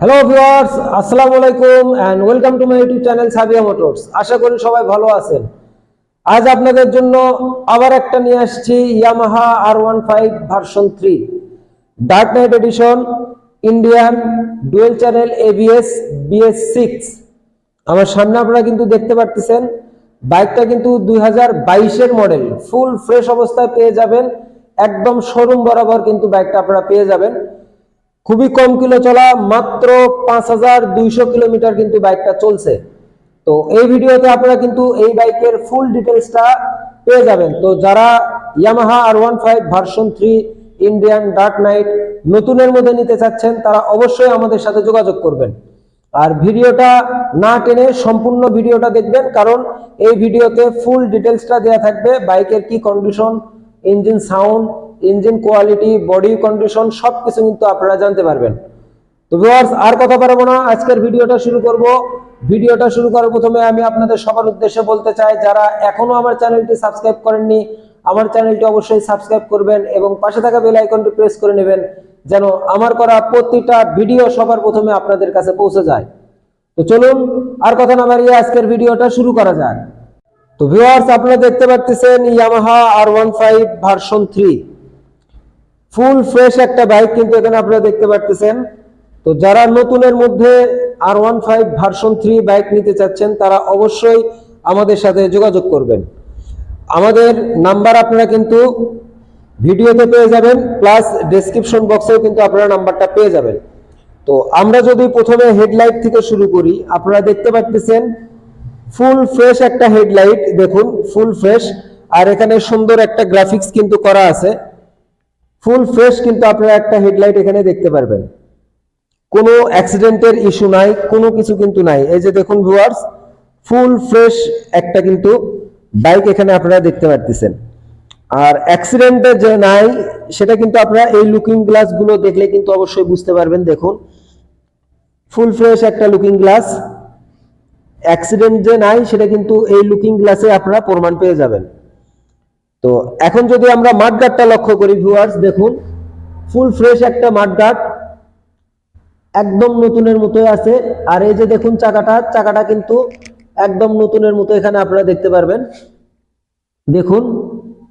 Hello viewers আসসালামু আলাইকুম and welcome to my YouTube channel Sabia motors আশা করি সবাই ভালো আছেন। আজ আপনাদের জন্য আবার একটা নিয়ে আসছি Yamaha R one five version three dark knight edition Indian dual channel ABS BS six আমার সামনে আপনারা কিন্তু দেখতে পারতেছেন, বাইকটা কিন্তু দুই হাজার বাইশের মডেল ফুল ফ্রেশ অবস্থায় পেয়ে যাবেন, একদম শোরুম বরাবর কিন্তু বাইকটা আপনারা পেয়ে যাবেন। খুবই কম কিলো চলা, মাত্র পাঁচ হাজার দুইশো কিলোমিটার কিন্তু বাইকটা চলছে। তো এই ভিডিওতে আপনারা কিন্তু এই বাইকের ফুল ডিটেলসটা পেয়ে যাবেন। তো যারা Yamaha R one five version three Indian dark knight নতুনের মধ্যে নিতে চাচ্ছেন, তারা অবশ্যই আমাদের সাথে যোগাযোগ করবেন। আর ভিডিওটা না টেনে সম্পূর্ণ ভিডিওটা দেখবেন, কারণ এই ভিডিওতে ফুল ডিটেলসটা দেওয়া থাকবে, বাইকের কি condition engine sound engine quality body condition সব কিছু কিন্তু আপনারা জানতে পারবেন। তো ভিউয়ার্স আর কথা পারব না, আজকের ভিডিওটা শুরু করব। ভিডিওটা শুরু করার প্রথমে আমি আপনাদের সবার উদ্দেশ্যে বলতে চাই, যারা এখনও আমার চ্যানেলটি সাবস্ক্রাইব করেননি, আমার চ্যানেলটি অবশ্যই সাবস্ক্রাইব করবেন এবং পাশে থাকা বেল আইকনটি প্রেস করে নেবেন, যেন আমার করা প্রতিটা ভিডিও সবার প্রথমে আপনাদের কাছে পৌঁছে যায়। তো চলুন, আর কথা না বাড়িয়ে আজকের ভিডিওটা শুরু করা যাক। তো ভিউয়ার্স আপনারা দেখতে পাচ্ছেন Yamaha R one five version three full fresh একটা বাইক কিন্তু এখানে আপনারা দেখতে পাচ্ছেন তো যারা নতুনের মধ্যে R one five version three bike নিতে চাচ্ছেন, তারা অবশ্যই আমাদের সাথে যোগাযোগ করবেন। আমাদের নাম্বার আপনারা কিন্তু ভিডিওতে পেয়ে যাবেন, প্লাস ডেসক্রিপশন বক্সেও কিন্তু আপনারা নাম্বারটা পেয়ে যাবেন। তো আমরা যদি প্রথমে হেডলাইট থেকে শুরু করি, আপনারা দেখতে পাচ্ছেন ফুল ফ্রেশ একটা হেডলাইট, দেখুন, ফুল ফ্রেশ। আর এখানে সুন্দর একটা গ্রাফিক্স কিন্তু করা আছে। ফুল ফ্রেশ কিন্তু আপনারা একটা হেডলাইট এখানে দেখতে পারবেন। কোনো অ্যাক্সিডেন্টের ইস্যু নাই, কোনো কিছু কিন্তু নাই। এই যে দেখুন ভিউয়ার্স, ফুল ফ্রেশ একটা কিন্তু বাইক এখানে আপনারা দেখতে পারতেছেন। আর অ্যাক্সিডেন্টের যে নাই, সেটা কিন্তু আপনারা এই লুকিং গ্লাসগুলো দেখলে কিন্তু অবশ্যই বুঝতে পারবেন। দেখুন, ফুল ফ্রেশ একটা লুকিং গ্লাস অ্যাক্সিডেন্ট যে নাই, সেটা কিন্তু এই লুকিং গ্লাসে আপনারা প্রমাণ পেয়ে যাবেন। তো এখন যদি আমরা মাঠগাটটা লক্ষ্য করি ভিউয়ার্স দেখুন ফুল ফ্রেশ একটা মাঠগাট, একদম নতুনের মতোই আছে। আর এই যে দেখুন চাকাটা চাকাটা কিন্তু একদম নতুনের মতো এখানে আপনারা দেখতে পারবেন। দেখুন,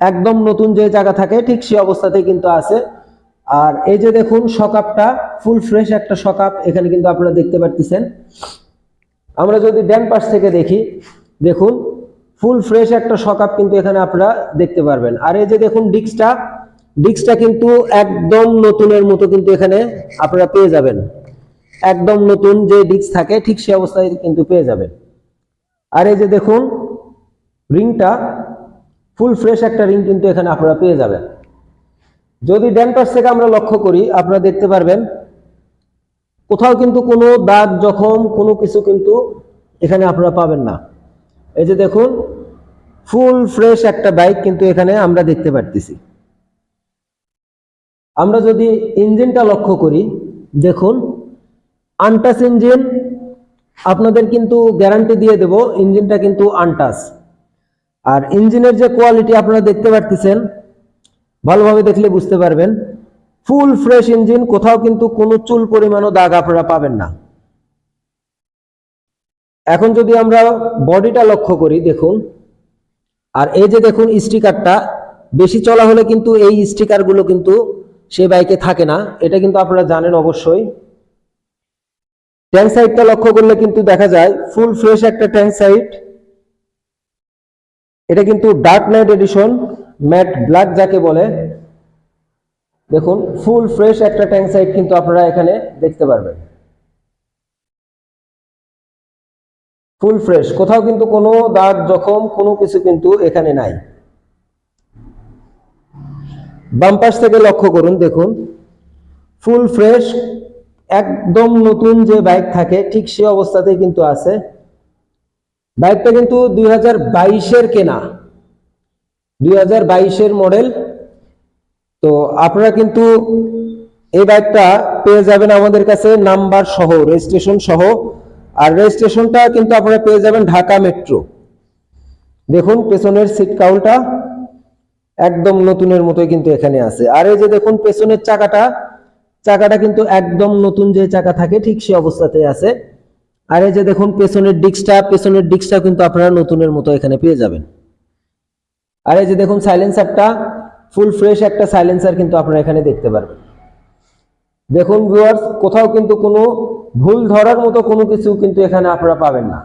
একদম নতুন যে চাকা থাকে, ঠিক সেই অবস্থাতেই কিন্তু আছে। আর এই যে দেখুন সকাপটা ফুল ফ্রেশ একটা সকাপ, এখানে কিন্তু আপনারা দেখতে পারতেছেন। আমরা যদি ড্যান পাশ থেকে দেখি, দেখুন ফুল ফ্রেশ একটা সকাপ কিন্তু এখানে আপনারা দেখতে পারবেন। আর এই যে দেখুন ডিক্সটা ডিক্সটা কিন্তু একদম নতুনের মতো কিন্তু এখানে আপনারা পেয়ে যাবেন। একদম নতুন যে ডিক্স থাকে, ঠিক সেই অবস্থায় কিন্তু পেয়ে যাবেন। আর এই যে দেখুন রিংটা, ফুল ফ্রেশ একটা রিং কিন্তু এখানে আপনারা পেয়ে যাবেন। যদি ড্যান পাশ থেকে আমরা লক্ষ্য করি, আপনারা দেখতে পারবেন, কোথাও কিন্তু কোনো দাগ, জখম, কোনো কিছু কিন্তু এখানে আপনারা পাবেন না। এই যে দেখুন ফুল ফ্রেশ একটা বাইক কিন্তু এখানে আমরা দেখতে পারতেছি। আমরা যদি ইঞ্জিনটা লক্ষ্য করি, দেখুন আনটাস ইঞ্জিন আপনাদের কিন্তু গ্যারান্টি দিয়ে দেব, ইঞ্জিনটা কিন্তু আনটাস আর ইঞ্জিনের যে কোয়ালিটি আপনারা দেখতে পারতেছেন, ভালোভাবে দেখলে বুঝতে পারবেন ফুল ফ্রেশ ইঞ্জিন কোথাও কিন্তু কোনো চুল পরিমাণও দাগ আপনারা পাবেন না। এখন যদি আমরা বডিটা লক্ষ্য করি, দেখুন, আর এই যে দেখুন স্টিকারটা, বেশি চলা হলে কিন্তু এই স্টিকারগুলো কিন্তু সে বাইকে থাকে না। এটা কিন্তু আপনারা জানেন অবশ্যই। ট্যাঙ্ক সাইডটা লক্ষ্য করলে কিন্তু দেখা যায় ফুল ফ্রেশ একটা ট্যাঙ্ক সাইড। এটা কিন্তু dark knight edition matte black যাকে বলে। দেখুন ফুল ফ্রেশ একটা ট্যাঙ্ক সাইড কিন্তু আপনারা এখানে দেখতে পারবেন। Full fresh. কোথাও কিন্তু কোনো দাগ, জখম, কোনো কিছু কিন্তু এখানে নাই। বাম পাশ থেকে লক্ষ্য করুন, দেখুন। ফুল ফ্রেশ, একদম নতুন যে বাইক থাকে, ঠিক সে অবস্থাতেই কিন্তু আছে। বাইকটা কিন্তু দুই হাজার বাইশের কেনা। দুই হাজার বাইশের মডেল। তো আপনারা কিন্তু এই বাইকটা পেয়ে যাবেন আমাদের কাছে, নাম্বার সহ, রেজিস্ট্রেশন সহ। আর রেজিস্ট্রেশনটা কিন্তু আপনারা পেয়ে যাবেন ঢাকা মেট্রো। দেখুন, পেছনের সিট কাউলটা একদম নতুনের মতোই কিন্তু এখানে আছে। আর এই যে দেখুন, পেছনের চাকাটা চাকাটা কিন্তু একদম নতুন যে চাকা থাকে, ঠিক সেই অবস্থাতেই আছে। আর এই যে দেখুন, পেছনের ডিস্কটা পেছনের ডিস্কটা কিন্তু আপনারা নতুনের মতো এখানে পেয়ে যাবেন। আর এই যে দেখুন সাইলেন্সারটা ফুল ফ্রেশ একটা সাইলেন্সার কিন্তু আপনারা এখানে দেখতে পারবেন। দেখুন ভিউয়ার্স কোথাও কিন্তু কোনো ভুল ধরার মতো কোনো কিছু কিন্তু এখানে আপনারা পাবেন না।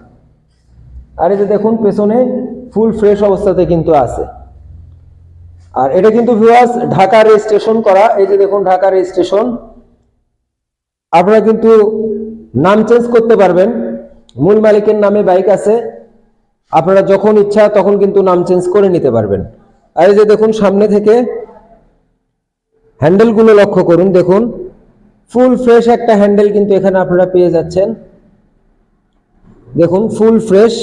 আর এই যে দেখুন, পেছনে ফুল ফ্রেশ অবস্থাতে কিন্তু আছে। আর এটা কিন্তু ভিউয়ার্স ঢাকা রেজিস্ট্রেশন করা। এই যে দেখুন, ঢাকা রেজিস্ট্রেশন আপনারা কিন্তু নাম চেঞ্জ করতে পারবেন। মূল মালিকের নামে বাইক আছে। আপনারা যখন ইচ্ছা তখন কিন্তু নাম চেঞ্জ করে নিতে পারবেন। আর এই যে দেখুন, সামনে থেকে হ্যান্ডেলগুলো লক্ষ্য করুন। দেখুন ফুল ফ্রেশ একটা হ্যান্ডেল কিন্তু এখানে আপনারা পেয়ে যাচ্ছেন। দেখুন ফুল ফ্রেশ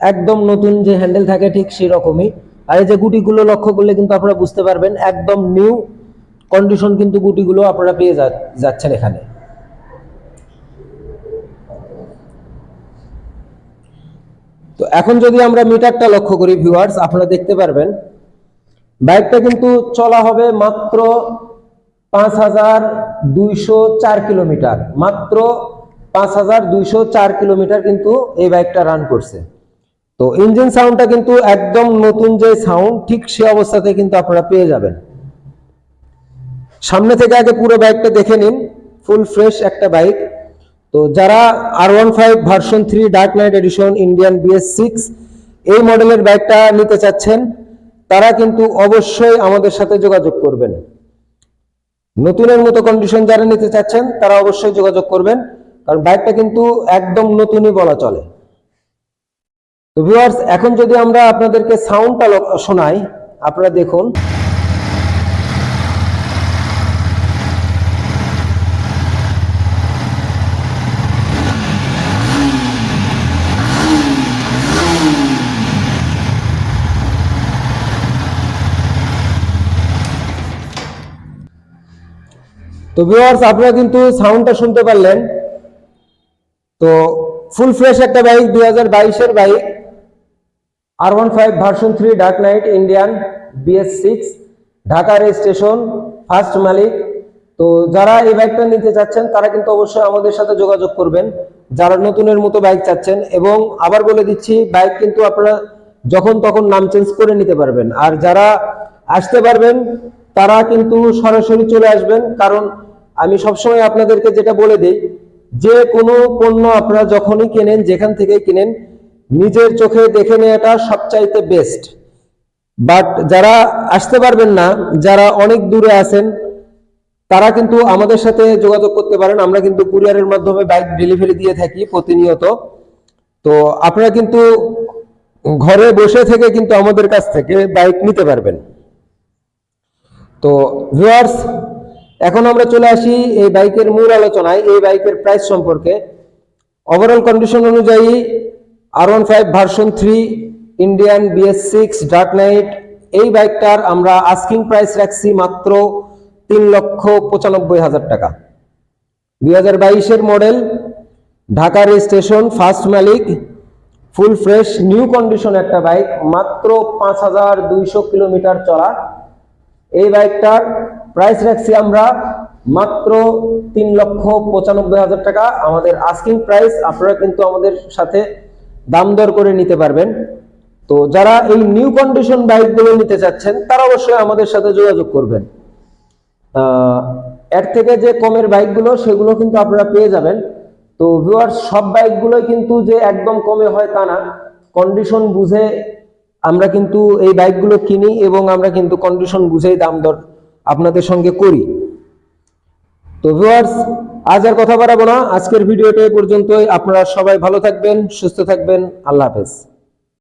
একদম নতুন যে হ্যান্ডেল থাকে ঠিক সেই রকমই আর এই যে গুটিগুলো লক্ষ্য করলে কিন্তু আপনারা বুঝতে পারবেন, একদম নিউ কন্ডিশন কিন্তু গুটিগুলো আপনারা পেয়ে যাচ্ছেন এখানে। তো এখন যদি আমরা মিটারটা লক্ষ্য করি ভিউয়ার্স আপনারা দেখতে পারবেন। বাইকটা কিন্তু চলা হবে মাত্র পাঁচ হাজার দুইশো চার কিলোমিটার। মাত্র পাঁচ হাজার দুইশো চার কিলোমিটার কিন্তু এই বাইকটা রান করছে। তো ইঞ্জিন সাউন্ডটা কিন্তু একদম নতুন যে সাউন্ড ঠিক সে অবস্থাতে কিন্তু আপনারা পেয়ে যাবেন। সামনে থেকে আগে পুরো বাইকটা দেখে নিন ফুল ফ্রেশ একটা বাইক। তো যারা R one five version three dark knight edition Indian BS six এই মডেলের বাইকটা নিতে চাচ্ছেন, তারা কিন্তু অবশ্যই আমাদের সাথে যোগাযোগ করবেন। নতুনের মতো কন্ডিশন যারা নিতে চাচ্ছেন, তারা অবশ্যই যোগাযোগ করবেন। কারণ বাইকটা কিন্তু একদম নতুনই বলা চলে। তো ভিউয়ার্স এখন যদি আমরা আপনাদেরকে সাউন্ডটা শোনাই, আপনারা দেখুন। তো ভিউয়ার্স আপনারা কিন্তু সাউন্ডটা শুনতে পারলেন। তো ফুল ফ্রেশ একটা বাইক দুই হাজার বাইশের bike R one five version three dark knight Indian BS six Dhaka registration first মালিক। তো যারা এই বাইকটা নিতে চাচ্ছেন, তারা কিন্তু অবশ্যই আমাদের সাথে যোগাযোগ করবেন। যারা নতুনের মতো বাইক চাচ্ছেন, এবং আবার বলে দিচ্ছি বাইক কিন্তু আপনারা যখন তখন নাম চেঞ্জ করে নিতে পারবেন। আর যারা আসতে পারবেন, তারা কিন্তু সরাসরি চলে আসবেন। কারণ আমি সবসময় আপনাদেরকে যেটা বলে দিই, যে কোনো পণ্য আপনারা যখনই কেনেন, যেখান থেকে কিনেন, নিজের চোখে দেখে নেওয়াটা সবচাইতে বেস্ট বাট যারা আসতে পারবেন না, যারা অনেক দূরে আছেন, তারা কিন্তু আমাদের সাথে যোগাযোগ করতে পারেন। আমরা কিন্তু কুরিয়ারের মাধ্যমে বাইক ডেলিভারি দিয়ে থাকি প্রতিনিয়ত। তো আপনারা কিন্তু ঘরে বসে থেকে কিন্তু আমাদের কাছ থেকে বাইক নিতে পারবেন। তো ভিউয়ার্স এখন আমরা চলে আসি এই বাইকের মূল আলোচনায়, এই বাইকের প্রাইস সম্পর্কে। ওভারঅল কন্ডিশন অনুযায়ী R one five version three Indian BS six dark knight এই বাইকটার আমরা আস্কিং প্রাইস রাখছি মাত্র তিন লক্ষ পঁচানব্বই হাজার টাকা। দুই হাজার বাইশের মডেল ঢাকা রেজিস্ট্রেশন ফার্স্ট মালিক ফুল ফ্রেশ নিউ কন্ডিশন একটা বাইক, মাত্র পাঁচ হাজার দুইশো কিলোমিটার চলা। এই বাইকটার প্রাইস রাখছি আমরা মাত্র তিন লক্ষ পঁচানব্বই হাজার টাকা। আমাদের আস্কিং প্রাইস আপনারা কিন্তু আমাদের সাথে দাম দর করে নিতে পারবেন। তো যারা এই নিউ কন্ডিশন বাইকগুলো নিতে চাচ্ছেন, তারা অবশ্যই আমাদের সাথে যোগাযোগ করবেন। এর থেকে যে কমের বাইকগুলো সেগুলো কিন্তু আপনারা পেয়ে যাবেন। তো ভিউয়ার সব বাইকগুলোই কিন্তু যে একদম কমে হয় তা না। কন্ডিশন বুঝে আমরা কিন্তু এই বাইকগুলো কিনি এবং আমরা কিন্তু কন্ডিশন বুঝেই দাম দর আপনাদের সঙ্গে করি। তো ভিউয়ার্স আজ আর কথা বাড়াবো না। আজকের ভিডিওটা পর্যন্তই। আপনারা সবাই ভালো থাকবেন, সুস্থ থাকবেন। আল্লাহ হাফেজ।